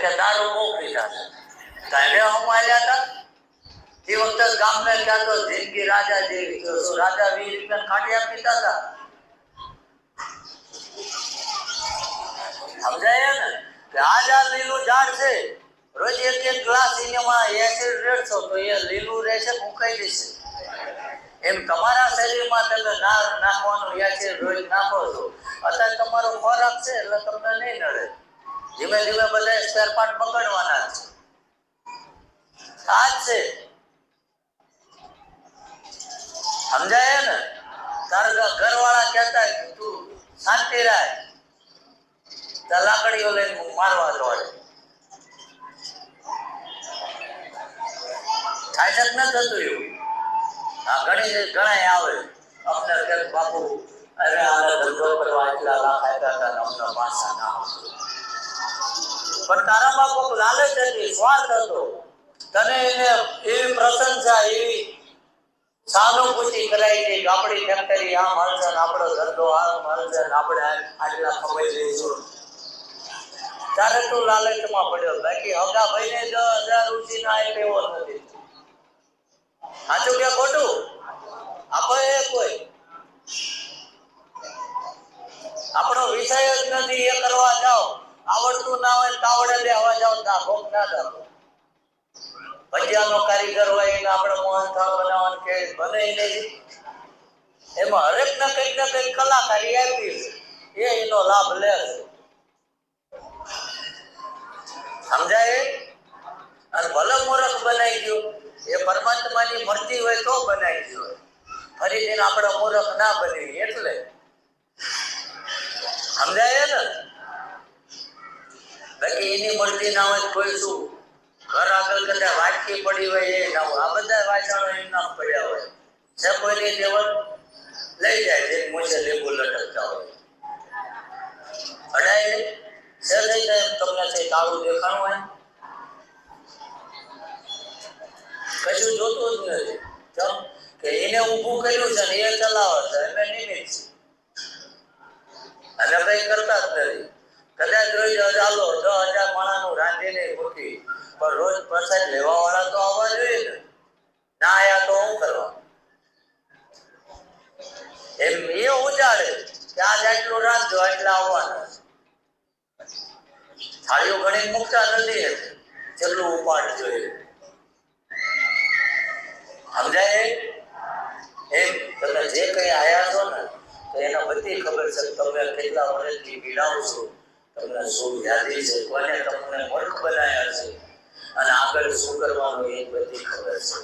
કે દારૂ બહુ એ વખતે ગામને ત્યાં તો જિંદગી રાજા જેવી રાજા વીસ રૂપિયા ખાટિયા પીતા હતા સમજાય ને? કે આ જ લીલું ઝાડ છે. રોજ એક એક ગ્લાસ એમાં એસિડ રેડશો તો એ લીલું રહેશે ફૂંકાઈ જશે? એમ તમારા શરીરમાં તમે ના નાખવાનું એસિડ રોજ નાખો છો. અત્યારે તમારો ખોરાક છે એટલે તમને નહીં નડે. ધીમે ધીમે બધા સ્પેર પાર્ટ પકડવાના છે. આ જ છે. સમજાય ને? તારા ઘરવાળા કહેતા તું શાંતિ રાખ. ત્યાં લાકડીઓ લઈને મારવા દોડે. થાય ન થતું એવું? આ ઘણી ઘણા આવે. અમને બાપુ, અરે આ ધંધો કરવા એટલા લાખ આપ્યા હતા પણ તારા કોક લાલચ હતી સ્વાર્થ હતો? તને એને એવી પ્રશંસા એવી સહાનુભૂતિ કરાઈ કે આપણી ફેક્ટરી આ હાલશે આપણો ધંધો, આ હાલશે આપણે આટલા કમાઈ લઈશું ત્યારે તું લાલચમાં પડ્યો? બાકી હગા ભાઈને દસ હજાર ઉછી ના આપે એવો નથી. સાચું કે ખોટું? આપો એ કોઈ. આપણો વિષય જ નથી, એ કરવા જાઓ. આવડતું ના હોય તાવડે લેવા જાઓ ના ભોગ ના જાઓ ભજીયાનો કારીગર હોય એને આપણે મોહનથાળ બનાવવાનું કે બને નહીં એમાં હરેક ને કંઈક ને કંઈક કલાકારી આપી એ એનો લાભ લે સમજાય? અને ભલે મૂર્ખ બનાવી ગયો, એ પરમાત્માની મરજી હોય તો બનાવી ગયો ફરીથી આપણે મૂર્ખ ના બની એટલે. સમજાય ને? બાકી એની મરજી ના હોય કોઈ શું? ઘર આગળ કદાચ વાટકી પડી હોય એ ના હોય. આ બધા વાસણો એમના પડ્યા હોય. છે કોઈની દેવત લઈ જાય જે મોજે લેબુ લટકતા હોય. અડાય છે લઈ જાય તમને છે તાળું દેખાણું હોય? કશું જોતું જ નથી. ચમ કે એને ઊભું કર્યું છે ને એ ચલાવે છે. એટલે નિમિત્ત છે અને કઈ કરતા જ નથી. કદાચ રોજ ચાલો, છ હજાર માણાનું રાંધીને મૂકી પણ રોજ પ્રસાદ લેવા વાળા તો આવવા જોઈએ ને. ના આયા તો શું કરવા? એમ એ ઉજાડે કે આ જેટલું રાંધજો એટલે આવવાના થાળીઓ ગણી મૂકતા નથી છેલ્લું ઉપાડ જોઈએ. સમજાય એમ, તમે જે કઈ આયા છો ને, તો એના બધી ખબર છે તમે કેટલા વર્ષથી પીડાવ છો. તમને શું યાદી છે, કોને તમને મૂર્ખ બનાવ્યા છે? અને આગળ શું કરવાનું એ બધી ખબર છે.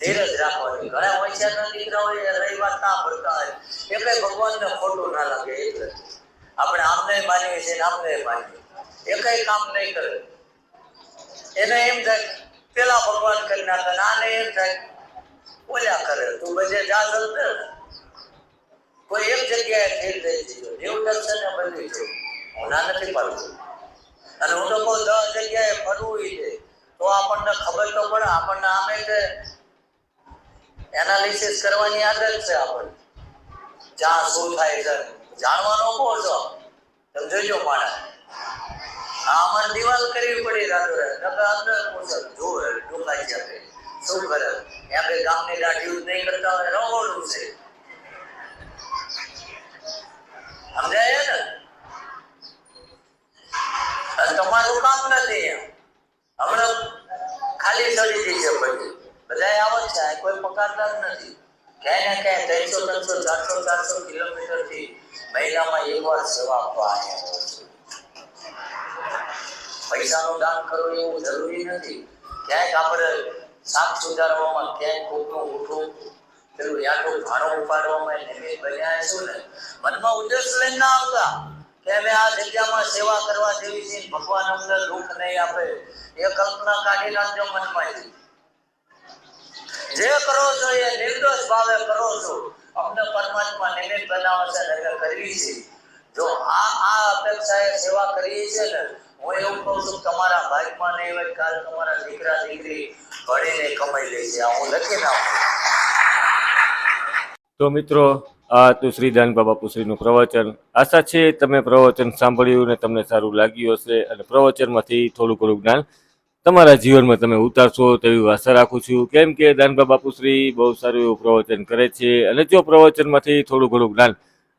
ધીરજ રાખવાની. ઘણા એ રહી વાત ના પડતા હોય. એ કઈ ભગવાનને ખોટું ના લાગે એટલે આપણે આમને માનીએ છીએ આમને માનીએ એ કામ નહીં કરે. એને એમ થાય, પેલા ભગવાન કરી નાખે આને એમ થાય ઓલા કરે. તું બધે જા ચાલતે કોઈ એક જગ્યાએ ફેલ થઈ ગયો. દેવ ને બની છે. હું ના નથી પાડતો. અને હું તો કહું દસ જગ્યાએ ફરવું છે. તો આપણને ખબર તો પડે, આપણને આમે કે એનાલિસિસ કરવાની આદત છે આપણને. જ્યાં શું થાય છે. જાણવાનો કહો છો. તમે જોજો માણસ. આ અમારે દિવાલ કરવી પડી રાતો રાત નકર અંદર પૂછો જોવે ડુંગાઈ જાય શું કરે? બે ગામની દાઢી નહીં કરતા હોય રહોડું છે સમજાય ને અને તમારું કામ નથી એમ હમણાં ખાલી ચડી જઈ છે પછી બધા આવે છે આ કોઈ પકડતા જ નથી ક્યાંય કે ત્રણસો ત્રણસો, ચારસો ચારસો કિલોમીટરથી મહિનામાં એક વાર સેવા આપવા આવ્યા પૈસાનું દાન કરવું એવું જરૂરી નથી. ક્યાંક આપણે શાક સુધારવામાં, ક્યાંક કોકનું ઉઠું પેલું યાદું ભાણું ઉપાડવામાં નિમિત્ત બન્યા છું ને, મનમાં ઉદ્દેશ લઈને ના આવતા કે અમે આ જગ્યામાં સેવા કરવા જેવી છે ભગવાન અમને દુઃખ નહીં આપે. એ કલ્પના કાઢી નાખજો મનમાંથી જે કરો છો એ નિર્દોષ ભાવે કરો છો. અમને પરમાત્મા નિમિત્ત બનાવે છે ને કરવી છે. જો આ આ અપેક્ષાએ સેવા કરીએ છે ને, હું એવું કહું છું તમારા ભાગમાં નહીં હોય, કાલ તમારા દીકરા દીકરી ભણીને કમાઈ લે છે. હું લખી નાખું. તો મિત્રો, આ હતું શ્રી દાનબા બાપુશ્રીનું પ્રવચન. આશા છે તમે પ્રવચન સાંભળ્યું ને તમને સારું લાગ્યું હશે અને પ્રવચનમાંથી થોડું ઘણું જ્ઞાન તમારા જીવનમાં તમે ઉતારશો તેવી આશા રાખું છું. કેમ કે દાનભા બાપુશ્રી બહુ સારું એવું પ્રવચન કરે છે અને જો પ્રવચનમાંથી થોડું ઘણું જ્ઞાન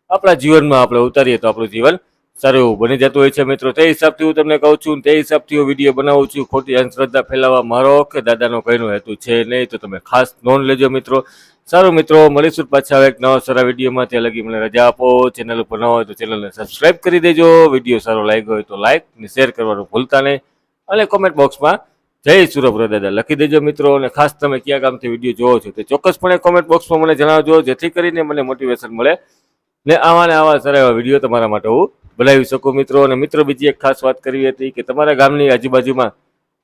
આપણા જીવનમાં આપણે ઉતારીએ તો આપણું જીવન સારું એવું બની જતું હોય છે. મિત્રો, તે હિસાબથી હું તમને કહું છું તે હિસાબથી હું વીડિયો બનાવું છું. ખોટી અંધશ્રદ્ધા ફેલાવવા મારો કે દાદાનો કંઈનો હેતુ છે નહીં તો તમે ખાસ નોંધ લેજો મિત્રો. સારું મિત્રો, મળીશું પાછા એક નવા સારા વિડીયોમાં. ત્યાં લગી મને રજા આપો. ચેનલ ઉપર ન હોય તો ચેનલને સબસ્ક્રાઇબ કરી દેજો. વીડિયો સારો લાગ્યો હોય તો લાઈક ને શેર કરવાનું ભૂલતા નહીં. અને કોમેન્ટ બોક્સમાં જય સુરભ્ર દાદા. લખી દેજો મિત્રો અને ખાસ તમે કયા ગામથી વીડિયો જોવો છો તે ચોક્કસપણે કોમેન્ટ બોક્સમાં મને જણાવજો, જેથી કરીને મને મોટિવેશન મળે ને આવા ને આવા સારા એવા વીડિયો તમારા માટે હું બનાવી શકું મિત્રો. અને મિત્રો, બીજી એક ખાસ વાત કરવી હતી કે તમારા ગામની આજુબાજુમાં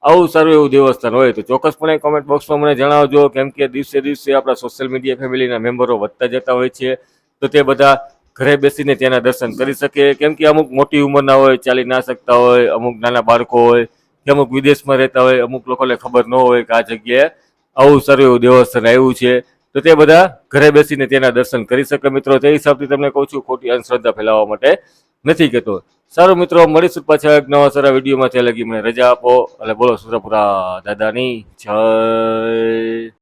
આવું સારું એવું દેવસ્થાન હોય તો ચોક્કસપણે કોમેન્ટ બોક્સમાં મને જણાવજો. કેમ કે દિવસે દિવસે આપણા સોશિયલ મીડિયા ફેમિલીના મેમ્બરો વધતા જતા હોય છે. તો તે બધા ઘરે બેસીને ત્યાંના દર્શન કરી શકે. કેમ કે અમુક મોટી ઉંમરના હોય, ચાલી ના શકતા હોય, અમુક નાના બાળકો હોય કે અમુક વિદેશમાં રહેતા હોય, અમુક લોકોને ખબર ન હોય કે આ જગ્યાએ આવું સારું એવું દેવસ્થાન આવ્યું છે. તો તે બધા ઘરે બેસીને તેના દર્શન કરી શકે મિત્રો. તે હિસાબથી તમને કહું છું, ખોટી અંધશ્રદ્ધા ફેલાવવા માટે નથી કહેતો. સારું મિત્રો, મળીશું પાછા એક નવા સારા વિડીયોમાં. ત્યાં લગી મને રજા આપો. અને બોલો સુરપુરા દાદાની જય.